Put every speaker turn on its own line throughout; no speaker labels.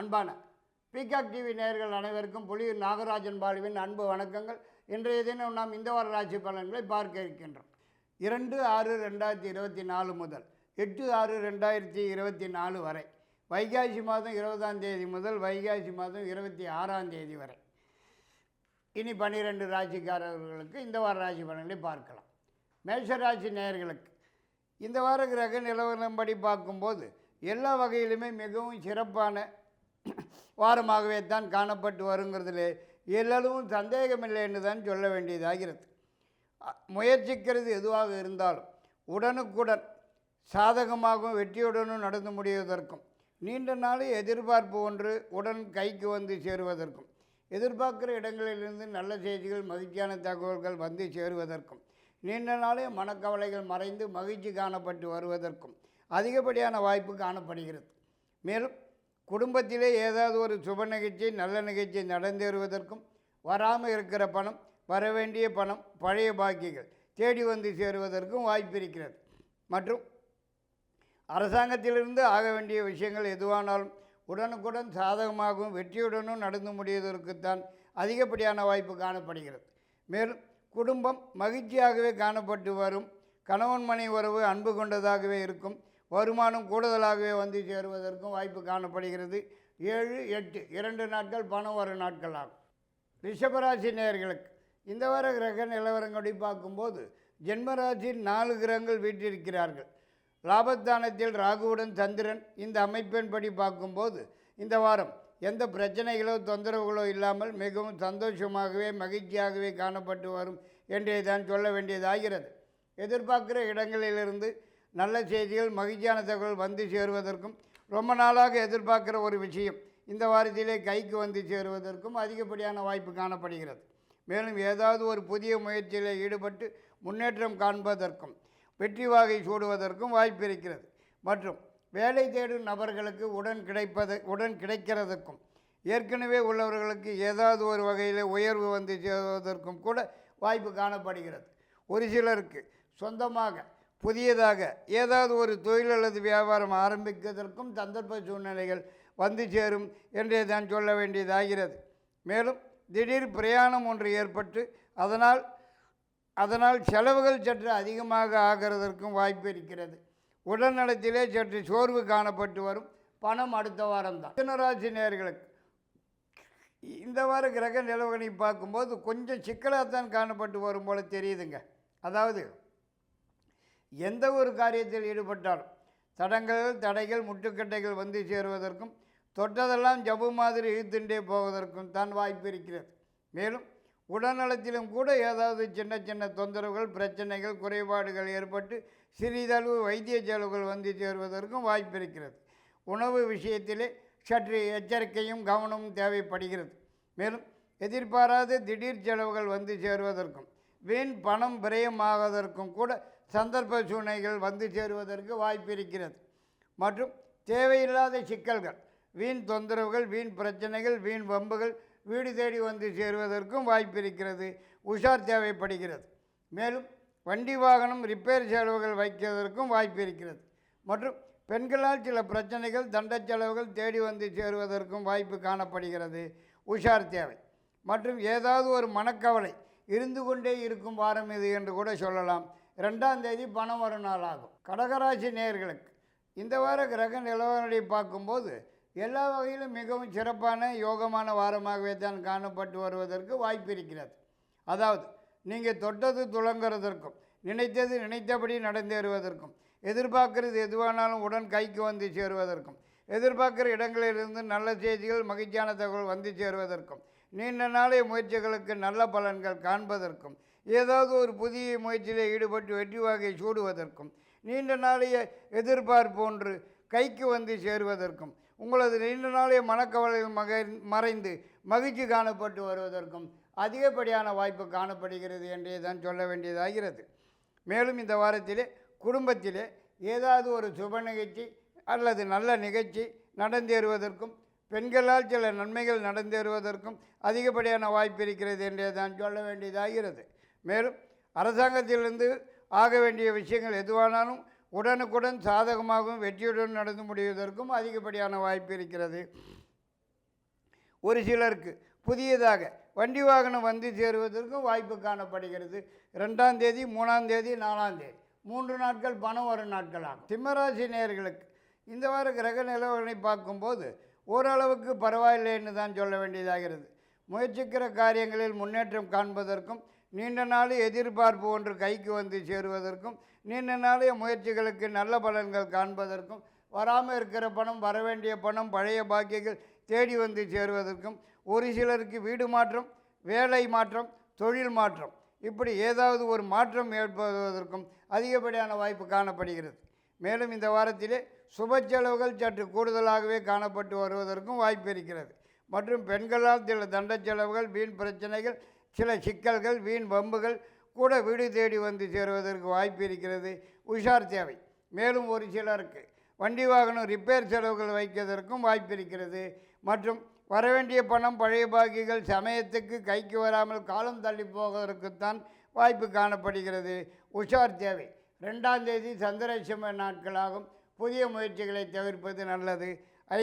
அன்பான peacock TV நேயர்கள் அனைவருக்கும் புலியூர் நாகராஜன் பாலுவின் அன்பு வணக்கங்கள். இன்றைய தினம் நாம் இந்த வார ராசி பலன்களை பார்க்க இருக்கின்றோம். இரண்டு ஆறு ரெண்டாயிரத்தி இருபத்தி நாலு முதல் எட்டு ஆறு ரெண்டாயிரத்தி இருபத்தி நாலு வரை. வைகாசி மாதம் இருபதாம் தேதி முதல் வைகாசி மாதம் இருபத்தி ஆறாம் தேதி வரை. இனி பன்னிரெண்டு ராசிக்காரர்களுக்கு இந்த வார ராசி பலன்களை பார்க்கலாம். மேஷராசி நேயர்களுக்கு இந்த வார கிரக நிலவரம்படி பார்க்கும்போது எல்லா வகையிலுமே மிகவும் சிறப்பான வாரமாகவே தான் காணப்பட்டு வருங்கிறதுல எல்லளவும் சந்தேகமில்லை என்று தான் சொல்ல வேண்டியதாகிறது. முயற்சிக்கிறது எதுவாக இருந்தாலும் உடனுக்குடன் சாதகமாகவும் வெற்றியுடனும் நடந்து முடிவதற்கும் நீண்ட நாள் எதிர்பார்ப்பு ஒன்று உடன் கைக்கு வந்து சேருவதற்கும் எதிர்பார்க்குற இடங்களிலிருந்து நல்ல செய்திகள் மகிழ்ச்சியான தகவல்கள் வந்து சேருவதற்கும் நீண்ட நாளே மனக்கவலைகள் மறைந்து மகிழ்ச்சி காணப்பட்டு வருவதற்கும் அதிகப்படியான வாய்ப்பு காணப்படுகிறது. மேலும் குடும்பத்திலே ஏதாவது ஒரு சுப நிகழ்ச்சி நல்ல நிகழ்ச்சி நடந்தேறுவதற்கும் வராமல் இருக்கிற பணம் வர வேண்டிய பணம் பழைய பாக்கிகள் தேடி வந்து சேருவதற்கும் வாய்ப்பு இருக்கிறது. மற்றும் அரசாங்கத்திலிருந்து ஆக வேண்டிய விஷயங்கள் எதுவானாலும் உடனுக்குடன் சாதகமாகவும் வெற்றியுடனும் நடந்து முடிவதற்குத்தான் அதிகப்படியான வாய்ப்பு காணப்படுகிறது. மேலும் குடும்பம் மகிழ்ச்சியாகவே காணப்பட்டு வரும். கணவன் மனை உறவு அன்பு கொண்டதாகவே இருக்கும். வருமானம் கூடுதலாகவே வந்து சேருவதற்கும் வாய்ப்பு காணப்படுகிறது. ஏழு எட்டு இரண்டு நாட்கள் பணம் வரும் நாட்கள் ஆகும். ரிஷபராசி நேயர்களுக்கு இந்த வார கிரக நிலவரங்களை பார்க்கும்போது ஜென்மராசியில் நாலு கிரகங்கள் வீற்றிருக்கிறார்கள். லாபத்தானத்தில் ராகுவுடன் சந்திரன் இந்த அமைப்பின்படி பார்க்கும்போது இந்த வாரம் எந்த பிரச்சனைகளோ தொந்தரவுகளோ இல்லாமல் மிகவும் சந்தோஷமாகவே மகிழ்ச்சியாகவே காணப்பட்டு வரும் என்றே தான் சொல்ல வேண்டியதாகிறது. எதிர்பார்க்கிற இடங்களிலிருந்து நல்ல செய்திகள் மகிழ்ச்சியான தகவல் வந்து சேருவதற்கும் ரொம்ப நாளாக எதிர்பார்க்கிற ஒரு விஷயம் இந்த வாரத்திலே கைக்கு வந்து சேருவதற்கும் அதிகப்படியான வாய்ப்பு காணப்படுகிறது. மேலும் ஏதாவது ஒரு புதிய முயற்சியில் ஈடுபட்டு முன்னேற்றம் காண்பதற்கும் வெற்றி வாகை சூடுவதற்கும் வாய்ப்பு இருக்கிறது. மற்றும் வேலை தேடும் நபர்களுக்கு உடன் கிடைப்பது உடன் கிடைக்கிறதுக்கும் ஏற்கனவே உள்ளவர்களுக்கு ஏதாவது ஒரு வகையில் உயர்வு வந்து சேருவதற்கும் கூட வாய்ப்பு காணப்படுகிறது. ஒரு சிலருக்கு சொந்தமாக புதியதாக ஏதாவது ஒரு தொழில் அல்லது வியாபாரம் ஆரம்பிப்பதற்கும் சந்தர்ப்ப சூழ்நிலைகள் வந்து சேரும் என்றே தான் சொல்ல வேண்டியதாகிறது. மேலும் திடீர் பிரயாணம் ஒன்று ஏற்பட்டு அதனால் அதனால் செலவுகள் சற்று அதிகமாக ஆகிறதற்கும் வாய்ப்பு இருக்கிறது. உடல்நலத்திலே சற்று சோர்வு காணப்பட்டு வரும். பணம் அடுத்த வாரம்தான் மிதனராசி நேயர்களுக்கு இந்த வார கிரக நிலவுகளை பார்க்கும்போது கொஞ்சம் சிக்கலாக தான் காணப்பட்டு வரும் போல் தெரியுதுங்க. அதாவது எந்த ஒரு காரியத்தில் ஈடுபட்டாலும் தடங்கள் தடைகள் முட்டுக்கட்டைகள் வந்து சேருவதற்கும் தொட்டதெல்லாம் ஜபு மாதிரி இழுத்துண்டே போவதற்கும் தான் வாய்ப்பு இருக்கிறது. மேலும் உடல்நலத்திலும் கூட ஏதாவது சின்ன சின்ன தொந்தரவுகள் பிரச்சனைகள் குறைபாடுகள் ஏற்பட்டு சிறிதளவு வைத்திய செலவுகள் வந்து சேருவதற்கும் வாய்ப்பு இருக்கிறது. உணவு விஷயத்திலே சற்று எச்சரிக்கையும் கவனமும் தேவைப்படுகிறது. மேலும் எதிர்பாராத திடீர் செலவுகள் வந்து சேருவதற்கும் வீண் பணம் விரயமாவதற்கும் கூட சந்தர்ப்ப சூழ்நிலைகள் வந்து சேருவதற்கு வாய்ப்பு இருக்கிறது. மற்றும் தேவையில்லாத சிக்கல்கள் வீண் தொந்தரவுகள் வீண் பிரச்சனைகள் வீண் வம்புகள் வீடு தேடி வந்து சேருவதற்கும் வாய்ப்பு இருக்கிறது. உஷார் தேவைப்படுகிறது. மேலும் வண்டி வாகனம் ரிப்பேர் செலவுகள் வைக்கிறதற்கும் வாய்ப்பு இருக்கிறது. மற்றும் பெண்களால் சில பிரச்சனைகள் தண்ட செலவுகள் தேடி வந்து சேருவதற்கும் வாய்ப்பு காணப்படுகிறது. உஷார் தேவை. மற்றும் ஏதாவது ஒரு மனக்கவலை இருந்து கொண்டே இருக்கும் வாரம் இது என்று கூட சொல்லலாம். ரெண்டாம் தேதி பணம் வரும் நாள் ஆகும் கடகராசி நேர்களுக்கு இந்த வார கிரக நிலவரங்களை பார்க்கும்போது எல்லா வகையிலும் மிகவும் சிறப்பான யோகமான வாரமாகவே தான் காணப்பட்டு வருவதற்கு வாய்ப்பு இருக்கிறது. அதாவது நீங்கள் தொட்டது துளங்குறதற்கும் நினைத்தது நினைத்தபடி நடந்தேறுவதற்கும் எதிர்பார்க்கறது எதுவானாலும் உடன் கைக்கு வந்து சேருவதற்கும் எதிர்பார்க்குற இடங்களிலிருந்து நல்ல செய்திகள் மகிழ்ச்சியான தகவல் வந்து சேருவதற்கும் நீண்ட நாளைய முயற்சிகளுக்கு நல்ல பலன்கள் காண்பதற்கும் ஏதாவது ஒரு புதிய முயற்சியில் ஈடுபட்டு வெற்றி வாகை சூடுவதற்கும் நீண்ட நாளைய எதிர்பார்ப்பு ஒன்று கைக்கு வந்து சேருவதற்கும் உங்களது நீண்ட நாளைய மனக்கவலைகள் மக மறைந்து மகிழ்ச்சி காணப்பட்டு வருவதற்கும் அதிகப்படியான வாய்ப்பு காணப்படுகிறது என்றே தான் சொல்ல வேண்டியதாகிறது. மேலும் இந்த வாரத்திலே குடும்பத்திலே ஏதாவது ஒரு சுப நிகழ்ச்சி அல்லது நல்ல நிகழ்ச்சி நடந்தேறுவதற்கும் பெண்களால் சில நன்மைகள் நடந்தேறுவதற்கும் அதிகப்படியான வாய்ப்பு இருக்கிறது என்றே தான் சொல்ல வேண்டியதாகிறது. மேலும் அரசாங்கத்திலிருந்து ஆக வேண்டிய விஷயங்கள் எதுவானாலும் உடனுக்குடன் சாதகமாகவும் வெற்றியுடன் நடந்து முடிவதற்கும் அதிகப்படியான வாய்ப்பு இருக்கிறது. ஒரு சிலருக்கு புதியதாக வண்டி வாகனம் வந்து சேருவதற்கும் வாய்ப்பு காணப்படுகிறது. ரெண்டாம் தேதி மூணாம் தேதி நாலாம் தேதி. மூன்று நாட்கள் பணம் வரும் நாட்கள் ஆகும். சிம்மராசி நேயர்களுக்கு இந்த வார கிரக நிலவரனை பார்க்கும்போது ஓரளவுக்கு பரவாயில்லைன்னு தான் சொல்ல வேண்டியதாகிறது. முயற்சிக்கிற காரியங்களில் முன்னேற்றம் காண்பதற்கும் நீண்ட நாள் எதிர்பார்ப்பு ஒன்று கைக்கு வந்து சேருவதற்கும் நீண்ட நாளைய முயற்சிகளுக்கு நல்ல பலன்கள் காண்பதற்கும் வராமல் இருக்கிற பணம் வரவேண்டிய பணம் பழைய பாக்கியங்கள் தேடி வந்து சேருவதற்கும் ஒரு சிலருக்கு வீடு மாற்றம் வேலை மாற்றம் தொழில் மாற்றம் இப்படி ஏதாவது ஒரு மாற்றம் ஏற்படுவதற்கும் அதிகப்படியான வாய்ப்பு காணப்படுகிறது. மேலும் இந்த வாரத்திலே சுப செலவுகள் சற்று கூடுதலாகவே காணப்பட்டு வருவதற்கும் வாய்ப்பு இருக்கிறது மற்றும் பெண்களால் சில தண்ட செலவுகள் வீண் பிரச்சனைகள் சில சிக்கல்கள் வீண் வம்புகள் கூட வீடு தேடி வந்து சேருவதற்கு வாய்ப்பு இருக்கிறது உஷார் தேவை மேலும் ஒரு சிலருக்கு வண்டி வாகனம் ரிப்பேர் செலவுகள் வைப்பதற்கும் வாய்ப்பு இருக்கிறது மற்றும் வரவேண்டிய பணம் பழைய பாக்கிகள் சமயத்துக்கு கைக்கு வராமல் காலம் தள்ளி போவதற்குத்தான் வாய்ப்பு காணப்படுகிறது. உஷார் தேவை ரெண்டாம் தேதி சந்திரசம நாட்களாகும். புதிய முயற்சிகளை தவிர்ப்பது நல்லது.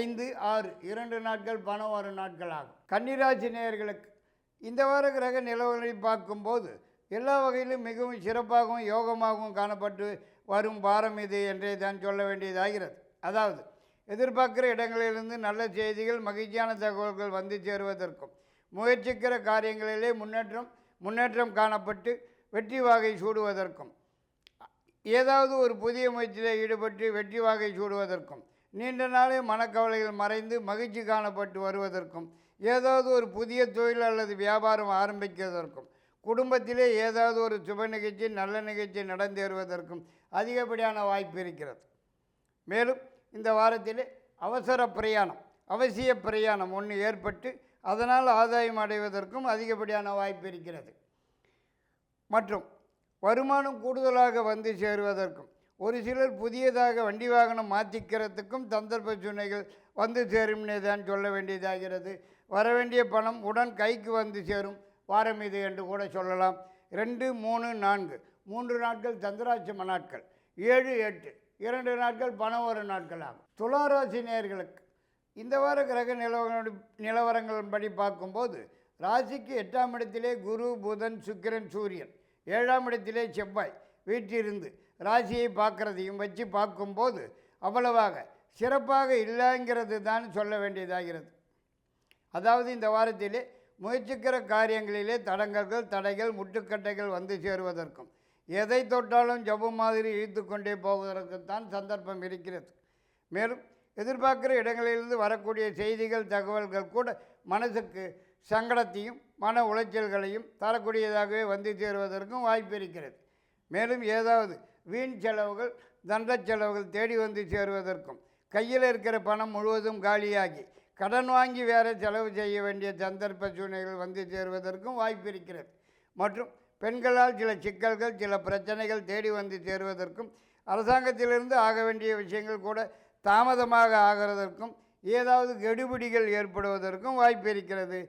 ஐந்து ஆறு இரண்டு நாட்கள் பணம் வரும் நாட்களாகும் கன்னிராசி நேயர்களுக்கு இந்த வார கிரக நிலவுகளை பார்க்கும்போது எல்லா வகையிலும் மிகவும் சிறப்பாகவும் யோகமாகவும் காணப்பட்டு வரும் வாரம் இது என்றே தான் சொல்ல வேண்டியதாகிறது. அதாவது எதிர்பார்க்கிற இடங்களிலிருந்து நல்ல செய்திகள் மகிழ்ச்சியான தகவல்கள் வந்து சேருவதற்கும் முயற்சிக்கிற காரியங்களிலே முன்னேற்றம் முன்னேற்றம் காணப்பட்டு வெற்றி வாகை சூடுவதற்கும் ஏதாவது ஒரு புதிய முயற்சியில் ஈடுபட்டு வெற்றி வாகை சூடுவதற்கும் நீண்ட நாளே மனக்கவலைகள் மறைந்து மகிழ்ச்சி காணப்பட்டு வருவதற்கும் ஏதாவது ஒரு புதிய தொழில் அல்லது வியாபாரம் ஆரம்பிக்கிறதற்கும் குடும்பத்திலே ஏதாவது ஒரு சுப நிகழ்ச்சி நல்ல நிகழ்ச்சி நடந்தேறுவதற்கும் அதிகப்படியான வாய்ப்பு இருக்கிறது. மேலும் இந்த வாரத்திலே அவசர பிரயாணம் அவசிய பிரயாணம் ஒன்று ஏற்பட்டு அதனால் ஆதாயம் அடைவதற்கும் அதிகப்படியான வாய்ப்பு இருக்கிறது. மற்றும் வருமானம் கூடுதலாக வந்து சேருவதற்கும் ஒரு சிலர் புதியதாக வண்டி வாகனம் மாற்றிக்கிறதுக்கும் சந்தர்ப்ப சூழ்நிலைகள் வந்து சேரும்னே தான் சொல்ல வேண்டியதாகிறது. வர வேண்டிய பணம் உடன் கைக்கு வந்து சேரும் வாரம் இது என்று கூட சொல்லலாம். ரெண்டு மூணு நான்கு. மூன்று நாட்கள் சந்திராட்சம நாட்கள். ஏழு எட்டு. இரண்டு நாட்கள் பணம் வரும் நாட்கள் ஆகும். துளாராசி நேயர்களுக்கு இந்த வார கிரக நிலவர நிலவரங்களின்படி பார்க்கும்போது ராசிக்கு எட்டாம் இடத்திலே குரு புதன் சுக்கிரன் சூரியன். ஏழாம் இடத்திலே செவ்வாய் வீட்டிலிருந்து ராசியை பார்க்குறதையும் வச்சு பார்க்கும்போது அவ்வளவாக சிறப்பாக இல்லைங்கிறது தான் சொல்ல வேண்டியதாகிறது. அதாவது இந்த வாரத்திலே முயற்சிக்கிற காரியங்களிலே தடங்கல்கள் தடைகள் முட்டுக்கட்டைகள் வந்து சேருவதற்கும் எதை தொட்டாலும் ஜபம் மாதிரி இழுத்து கொண்டே போவதற்குத்தான் சந்தர்ப்பம் இருக்கிறது. மேலும் எதிர்பார்க்குற இடங்களிலிருந்து வரக்கூடிய செய்திகள் தகவல்கள் கூட மனசுக்கு சங்கடத்தையும் மன உளைச்சல்களையும் தரக்கூடியதாகவே வந்து சேருவதற்கும் வாய்ப்பு இருக்கிறது. மேலும் ஏதாவது வீண் செலவுகள் தண்ட செலவுகள் தேடி வந்து சேருவதற்கும் கையில் இருக்கிற பணம் முழுவதும் காலியாகி கடன் வாங்கி வேறு செலவு செய்ய வேண்டிய சந்தர்ப்ப சூழ்நிலைகள் வந்து சேருவதற்கும் வாய்ப்பு இருக்கிறது. மற்றும் பெண்களால் சில சிக்கல்கள் சில பிரச்சனைகள் தேடி வந்து சேருவதற்கும் அரசாங்கத்திலிருந்து ஆக வேண்டிய விஷயங்கள் கூட தாமதமாக ஆகிறதற்கும் ஏதாவது கெடுபிடிகள் ஏற்படுவதற்கும் வாய்ப்பு இருக்கிறது.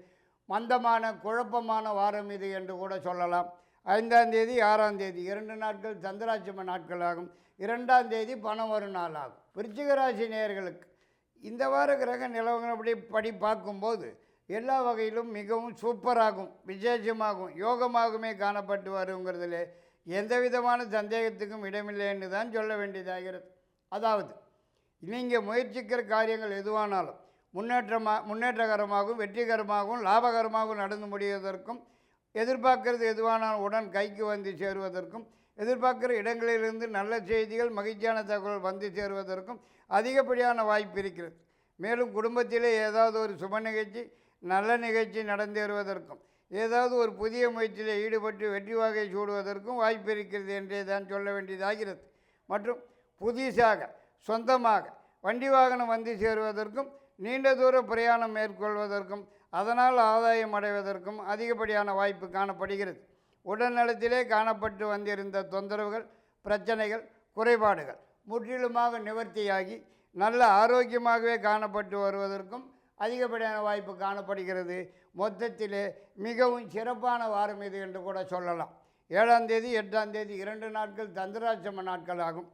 மந்தமான குழப்பமான வாரம் இது என்று கூட சொல்லலாம். ஐந்தாம் தேதி ஆறாம் தேதி இரண்டு நாட்கள் சந்திராட்சம நாட்களாகும். இரண்டாம் தேதி பணம் வரும் நாள் ஆகும் விருச்சிக ராசி நேயர்களுக்கு இந்த வார கிரக நிலவரப்படி படி பார்க்கும்போது எல்லா வகையிலும் மிகவும் சூப்பராகும் விசேஷமாகும் யோகமாகவுமே காணப்பட்டு வருங்கிறதுல எந்த விதமான சந்தேகத்துக்கும் இடமில்லை என்று தான் சொல்ல வேண்டியதாகிறது. அதாவது நீங்கள் முயற்சிக்கிற காரியங்கள் எதுவானாலும் முன்னேற்றமாக முன்னேற்றகரமாகவும் வெற்றிகரமாகவும் லாபகரமாகவும் நடந்து முடிவதற்கும் எதிர்பார்க்கிறது எதுவானால் உடன் கைக்கு வந்து சேருவதற்கும் எதிர்பார்க்கிற இடங்களிலிருந்து நல்ல செய்திகள் மகிழ்ச்சியான தகவல் வந்து சேருவதற்கும் அதிகப்படியான வாய்ப்பு இருக்கிறது. மேலும் குடும்பத்திலே ஏதாவது ஒரு சுப நிகழ்ச்சி நல்ல நிகழ்ச்சி நடந்தேறுவதற்கும் ஏதாவது ஒரு புதிய முயற்சியில் ஈடுபட்டு வெற்றி வகை சூடுவதற்கும் வாய்ப்பு இருக்கிறது என்றே தான் சொல்ல வேண்டியதாகிறது. மற்றும் புதிசாக சொந்தமாக வண்டி வாகனம் வந்து சேருவதற்கும் நீண்ட தூர பிரயாணம் மேற்கொள்வதற்கும் அதனால் ஆதாயம் அடைவதற்கும் அதிகப்படியான வாய்ப்பு காணப்படுகிறது. உடல்நலத்திலே காணப்பட்டு வந்திருந்த தொந்தரவுகள் பிரச்சனைகள் குறைபாடுகள் முற்றிலுமாக நிவர்த்தியாகி நல்ல ஆரோக்கியமாகவே காணப்பட்டு வருவதற்கும் அதிகப்படியான வாய்ப்பு காணப்படுகிறது. மொத்தத்திலே மிகவும் சிறப்பான வாரம் இது என்று கூட சொல்லலாம். ஏழாம் தேதி எட்டாம் தேதி இரண்டு நாட்கள் தந்திராட்சம நாட்கள் ஆகும்.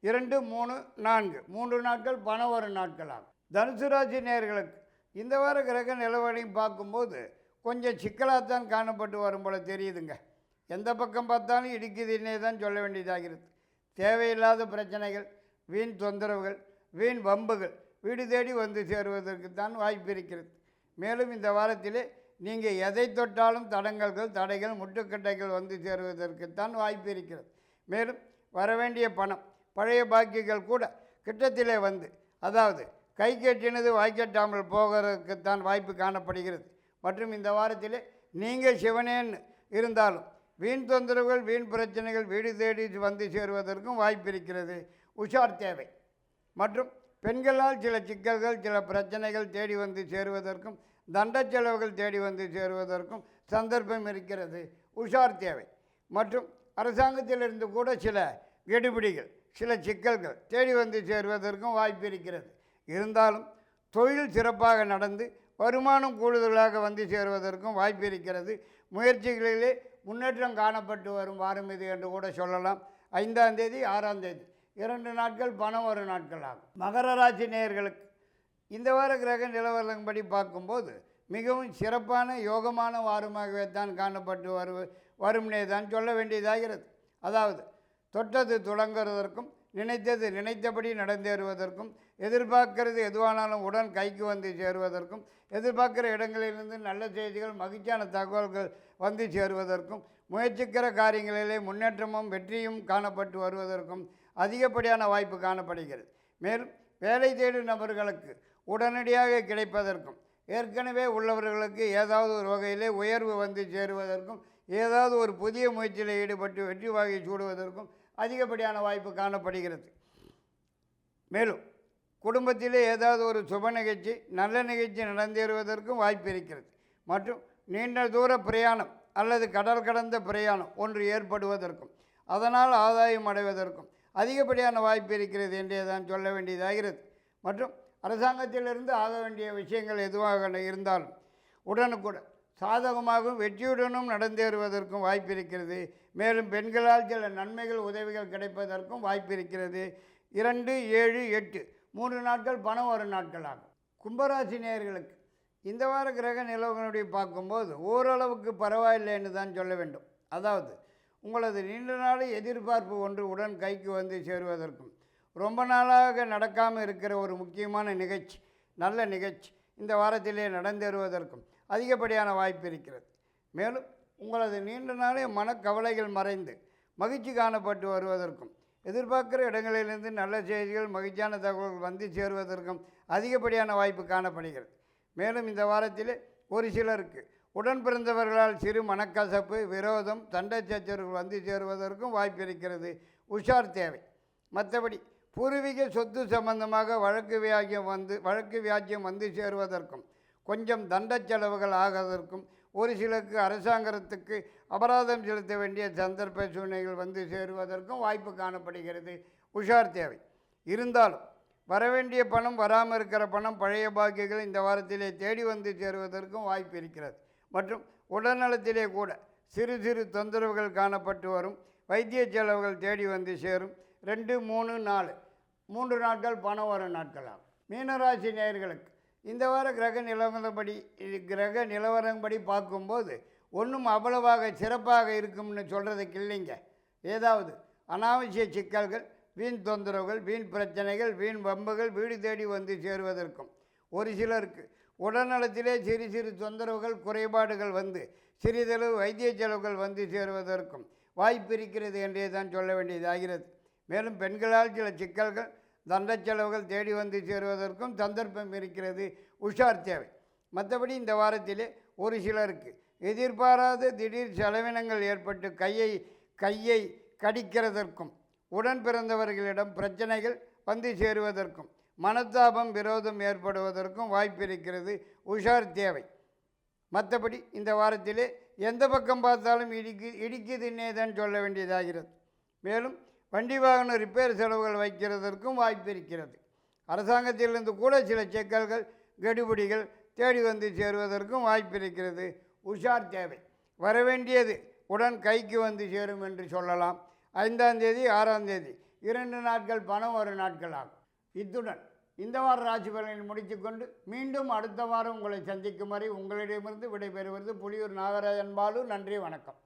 இரண்டு மூணு நான்கு. மூன்று நாட்கள் பண வரும் நாட்கள் ஆகும். தனுசு ராசி நேயர்களுக்கு இந்த வார கிரக நிலவரையும் பார்க்கும்போது கொஞ்சம் சிக்கலாகத்தான் காணப்பட்டு வரும் போல தெரியுதுங்க. எந்த பக்கம் பார்த்தாலும் இடிக்குதுன்னே தான் சொல்ல வேண்டியதாகிறது. தேவையில்லாத பிரச்சனைகள் வீண் தொந்தரவுகள் வீண் வம்புகள் வீடு தேடி வந்து சேருவதற்கு தான் வாய்ப்பு இருக்கிறது. மேலும் இந்த வாரத்திலே நீங்கள் எதை தொட்டாலும் தடங்கல்கள் தடைகள் முட்டுக்கட்டைகள் வந்து சேருவதற்குத்தான் வாய்ப்பு இருக்கிறது. மேலும் வரவேண்டிய பணம் பழைய பாக்கிகள் கூட கிட்டத்திலே வந்து அதாவது கை கட்டினது வாய்க்கட்டாமல் போகிறதுக்குத்தான் வாய்ப்பு காணப்படுகிறது. மற்றும் இந்த வாரத்தில் நீங்கள் சிவனேன்னு இருந்தாலும் வீண் தொந்தரவுகள் வீண் பிரச்சனைகள் வீடு தேடி வந்து சேருவதற்கும் வாய்ப்பு இருக்கிறது. உஷார் தேவை. மற்றும் பெண்களால் சில சிக்கல்கள் சில பிரச்சனைகள் தேடி வந்து சேருவதற்கும் தண்ட செலவுகள் தேடி வந்து சேருவதற்கும் சந்தர்ப்பம் இருக்கிறது. உஷார் தேவை. மற்றும் அரசாங்கத்திலிருந்து கூட சில கெடுபிடிகள் சில சிக்கல்கள் தேடி வந்து சேருவதற்கும் வாய்ப்பு இருக்கிறது. இருந்தாலும் தொழில் சிறப்பாக நடந்து வருமானம் கூடுதலாக வந்து சேருவதற்கும் வாய்ப்பு இருக்கிறது. முயற்சிகளிலே முன்னேற்றம் காணப்பட்டு வரும் வாரம் இது என்று கூட சொல்லலாம். ஐந்தாம் தேதி ஆறாம் தேதி. இரண்டு நாட்கள் பணம் வரும் நாட்கள் ஆகும். மகர ராசி நேயர்களுக்கு இந்த வார கிரக நிலவரப்படி பார்க்கும்போது மிகவும் சிறப்பான யோகமான வாரமாகவே தான் காணப்பட்டு வரு வரும்னே தான் சொல்ல வேண்டியதாகிறது. அதாவது தொட்டது தொடங்குறதற்கும் நினைத்தது நினைத்தபடி நடந்தேறுவதற்கும் எதிர்பார்க்கிறது எதுவானாலும் உடன் கைக்கு வந்து சேருவதற்கும் எதிர்பார்க்கிற இடங்களிலிருந்து நல்ல செய்திகள் மகிழ்ச்சியான தகவல்கள் வந்து சேருவதற்கும் முயற்சிக்கிற காரியங்களிலே முன்னேற்றமும் வெற்றியும் காணப்பட்டு வருவதற்கும் அதிகப்படியான வாய்ப்பு காணப்படுகிறது. மேலும் வேலை தேடும் நபர்களுக்கு உடனடியாக கிடைப்பதற்கும் ஏற்கனவே உள்ளவர்களுக்கு ஏதாவது ஒரு வகையிலே உயர்வு வந்து சேருவதற்கும் ஏதாவது ஒரு புதிய முயற்சியில் ஈடுபட்டு வெற்றி வாகை சூடுவதற்கும் அதிகப்படியான வாய்ப்பு காணப்படுகிறது. மேலும் குடும்பத்திலே ஏதாவது ஒரு சுப நிகழ்ச்சி நல்ல நிகழ்ச்சி நடந்தேறுவதற்கும் வாய்ப்பு இருக்கிறது. மற்றும் நீண்ட தூர பிரயாணம் அல்லது கடல் கடந்த பிரயாணம் ஒன்று ஏற்படுவதற்கும் அதனால் ஆதாயம் அடைவதற்கும் அதிகப்படியான வாய்ப்பு இருக்கிறது என்றே தான் சொல்ல வேண்டியதாகிறது. மற்றும் அரசாங்கத்திலிருந்து ஆக வேண்டிய விஷயங்கள் எதுவாக இருந்தாலும் உடனுக்குடன் சாதகமாகவும் வெற்றியுடனும் நடந்தேறுவதற்கும் வாய்ப்பு இருக்கிறது மேலும் பெண்களால் சில நன்மைகள் உதவிகள் கிடைப்பதற்கும் வாய்ப்பு இருக்கிறது இரண்டு ஏழு எட்டு. மூன்று நாட்கள் பணம் வரும் நாட்கள் ஆகும் கும்பராசி நேர்களுக்கு இந்த வார கிரக நிலவுகளுடைய பார்க்கும்போது ஓரளவுக்கு பரவாயில்லைன்னு தான் சொல்ல வேண்டும். அதாவது உங்களது நீண்ட நாள் எதிர்பார்ப்பு ஒன்று உடன் கைக்கு வந்து சேருவதற்கும் ரொம்ப நாளாக நடக்காமல் இருக்கிற ஒரு முக்கியமான நிகழ்ச்சி நல்ல நிகழ்ச்சி இந்த வாரத்திலே நடந்தேறுவதற்கும் அதிகப்படியான வாய்ப்பு இருக்கிறது. மேலும் உங்களது நீண்ட நாளே மனக்கவலைகள் மறைந்து மகிழ்ச்சி காணப்பட்டு வருவதற்கும் எதிர்பார்க்குற இடங்களிலிருந்து நல்ல செய்திகள் மகிழ்ச்சியான தகவல்கள் வந்து சேருவதற்கும் அதிகப்படியான வாய்ப்பு காணப்படுகிறது. மேலும் இந்த வாரத்தில் ஒரு சிலருக்கு உடன் பிறந்தவர்களால் சிறு மனக்கசப்பு விரோதம் சண்டை சச்சரவுகள் வந்து சேருவதற்கும் வாய்ப்பு இருக்கிறது. உஷார் தேவை. மற்றபடி பூர்வீக சொத்து சம்பந்தமாக வழக்கு வியாஜ்யம் வந்து வழக்கு வியாஜ்யம் வந்து சேருவதற்கும் கொஞ்சம் தண்ட செலவுகள் ஆகிறதற்கும் ஒரு சிலருக்கு அரசாங்கத்துக்கு அபராதம் செலுத்த வேண்டிய சந்தர்ப்ப சூழ்நிலைகள் வந்து சேருவதற்கும் வாய்ப்பு காணப்படுகிறது. உஷார் தேவை. இருந்தாலும் வரவேண்டிய பணம் வராமல் இருக்கிற பணம் பழைய பாக்கியங்கள் இந்த வாரத்திலே தேடி வந்து சேருவதற்கும் வாய்ப்பு இருக்கிறது. மற்றும் உடல்நலத்திலே கூட சிறு சிறு தொந்தரவுகள் காணப்பட்டு வரும். வைத்திய செலவுகள் தேடி வந்து சேரும். ரெண்டு மூணு நாலு. மூன்று நாட்கள் பணம் வரும் நாட்களாகும். மீனராசி நேயர்களுக்கு இந்த வார கிரக நிலவரப்படி கிரக நிலவரப்படி பார்க்கும்போது ஒன்றும் அவ்வளவாக சிறப்பாக இருக்கும்னு சொல்கிறதுக்கு இல்லைங்க. ஏதாவது அனாவசிய சிக்கல்கள் வீண் தொந்தரவுகள் வீண் பிரச்சனைகள் வீண் வம்புகள் வீடு தேடி வந்து சேருவதற்கும் ஒரு சிலருக்கு உடல்நலத்திலே சிறு சிறு தொந்தரவுகள் குறைபாடுகள் வந்து சிறிதளவு வைத்திய செலவுகள் வந்து சேருவதற்கும் வாய்ப்பு இருக்கிறது என்றே தான் சொல்ல வேண்டியதாகிறது. மேலும் பெண்களால் சில சிக்கல்கள் தண்ட செலவுகள் தேடி வந்து சேருவதற்கும் சந்தர்ப்பம் இருக்கிறது. உஷார் தேவை. மற்றபடி இந்த வாரத்திலே ஒரு சிலருக்கு எதிர்பாராத திடீர் செலவினங்கள் ஏற்பட்டு கையை கையை கடிக்கிறதற்கும் உடன் பிறந்தவர்களிடம் பிரச்சனைகள் வந்து சேருவதற்கும் மனத்தாபம் விரோதம் ஏற்படுவதற்கும் வாய்ப்பு இருக்கிறது. உஷார் தேவை. மற்றபடி இந்த வாரத்திலே எந்த பக்கம் பார்த்தாலும் இடிக்கு இடிக்குதுன்னே தான் சொல்ல வேண்டியதாகிறது. மேலும் வண்டி வாகன ரிப்பேர் செலவுகள் வைக்கிறதற்கும் வாய்ப்பு இருக்கிறது. அரசாங்கத்திலிருந்து கூட சில சிக்கல்கள் கெடுபிடிகள் தேடி வந்து சேருவதற்கும் வாய்ப்பு இருக்கிறது. உஷார் தேவை. வரவேண்டியது உடன் கைக்கு வந்து சேரும் என்று சொல்லலாம். ஐந்தாம் தேதி ஆறாம் தேதி. இரண்டு நாட்கள் பணம் ஒரு நாட்கள் ஆகும். இத்துடன் இந்த வார ராசி பலனை முடித்துக்கொண்டு மீண்டும் அடுத்த வாரம் உங்களை சந்திக்கும் வரை உங்களிடமிருந்து விடைபெறுவது புலியூர் நாகராஜன் பாலு. நன்றி வணக்கம்.